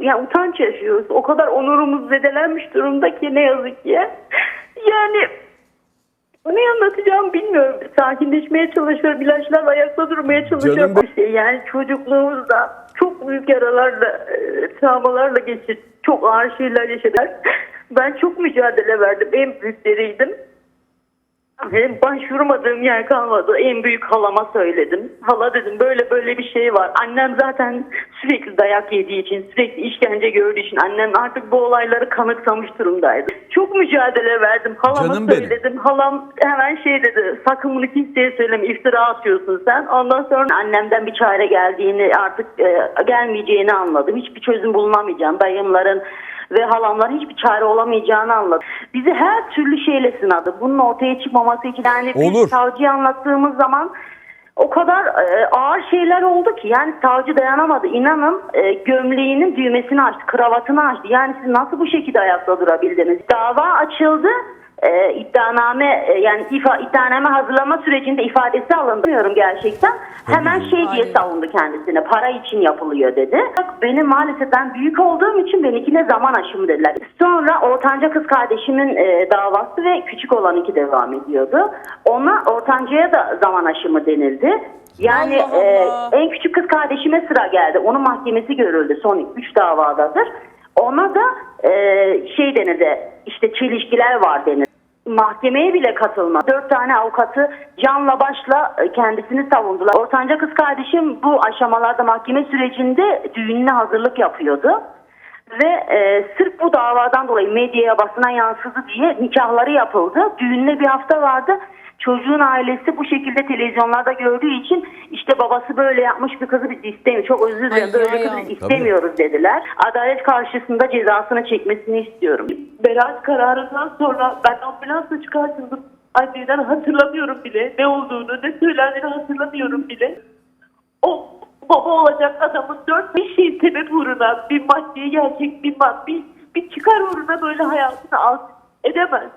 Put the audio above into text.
yani utanç yaşıyoruz. O kadar onurumuz zedelenmiş durumda ki ne yazık ki. Yani ne anlatacağım bilmiyorum. Sakinleşmeye çalışıyorum. İlaçlarla ayakta durmaya çalışıyorum. Canım şey. Yani çocukluğumuzda çok büyük yaralarla, e, travmalarla geçirdik. Çok ağır şeyler yaşadık. Ben çok mücadele verdim. En büyükleriydim. Benim başvurmadığım yer kalmadı. En büyük halama söyledim. Hala dedim böyle böyle bir şey var. Annem zaten sürekli dayak yediği için, sürekli işkence gördüğü için annem artık bu olayları kanıksamış durumdaydı. Çok mücadele verdim. Halama Canım benim. söyledim. Halam hemen şey dedi. Sakın bunu kimseye söyleme. iftira atıyorsun sen. Ondan sonra annemden bir çare geldiğini artık e, gelmeyeceğini anladım. Hiçbir çözüm bulunamayacağım. Dayımların ve halamların hiçbir çare olamayacağını anladı. Bizi her türlü şeyle sınadı. Bunun ortaya çıkmaması için yani biz Olur. savcıya anlattığımız zaman o kadar e, ağır şeyler oldu ki yani savcı dayanamadı. İnanın e, gömleğinin düğmesini açtı, kravatını açtı. Yani siz nasıl bu şekilde ayakta durabildiniz? Dava açıldı. E, iddianame e, yani ifa, iddianame hazırlama sürecinde ifadesi alındı. Bilmiyorum gerçekten. Hemen şey diye Aynen. savundu kendisine. Para için yapılıyor dedi. Bak benim maalesef ben büyük olduğum için benimkine zaman aşımı dediler. Sonra ortanca kız kardeşimin e, davası ve küçük olan iki devam ediyordu. Ona ortancaya da zaman aşımı denildi. Yani Allah e, Allah. en küçük kız kardeşime sıra geldi. Onun mahkemesi görüldü. Son 3 davadadır. Ona da e, şey denildi. işte çelişkiler var denildi. Mahkemeye bile katılma. Dört tane avukatı canla başla e, kendisini savundular. Ortanca kız kardeşim bu aşamalarda mahkeme sürecinde düğününe hazırlık yapıyordu. Ve e, sırf bu davadan dolayı medyaya basına yansıdı diye nikahları yapıldı. Düğününe bir hafta vardı. Çocuğun ailesi bu şekilde televizyonlarda gördüğü için işte babası böyle yapmış bir kızı biz istemiyoruz. Çok özür dilerim Ay, böyle ya, kızı ya. istemiyoruz dediler. Adalet karşısında cezasını çekmesini istiyorum. Beraat kararından sonra ben ambulansla çıkartıldım. Anneden hatırlamıyorum bile ne olduğunu, ne söylendiğini hatırlamıyorum bile. O baba olacak adamın dört bir şey sebep uğruna bir maddi gerçek bir maddi bir çıkar uğruna böyle hayatını alt edemez.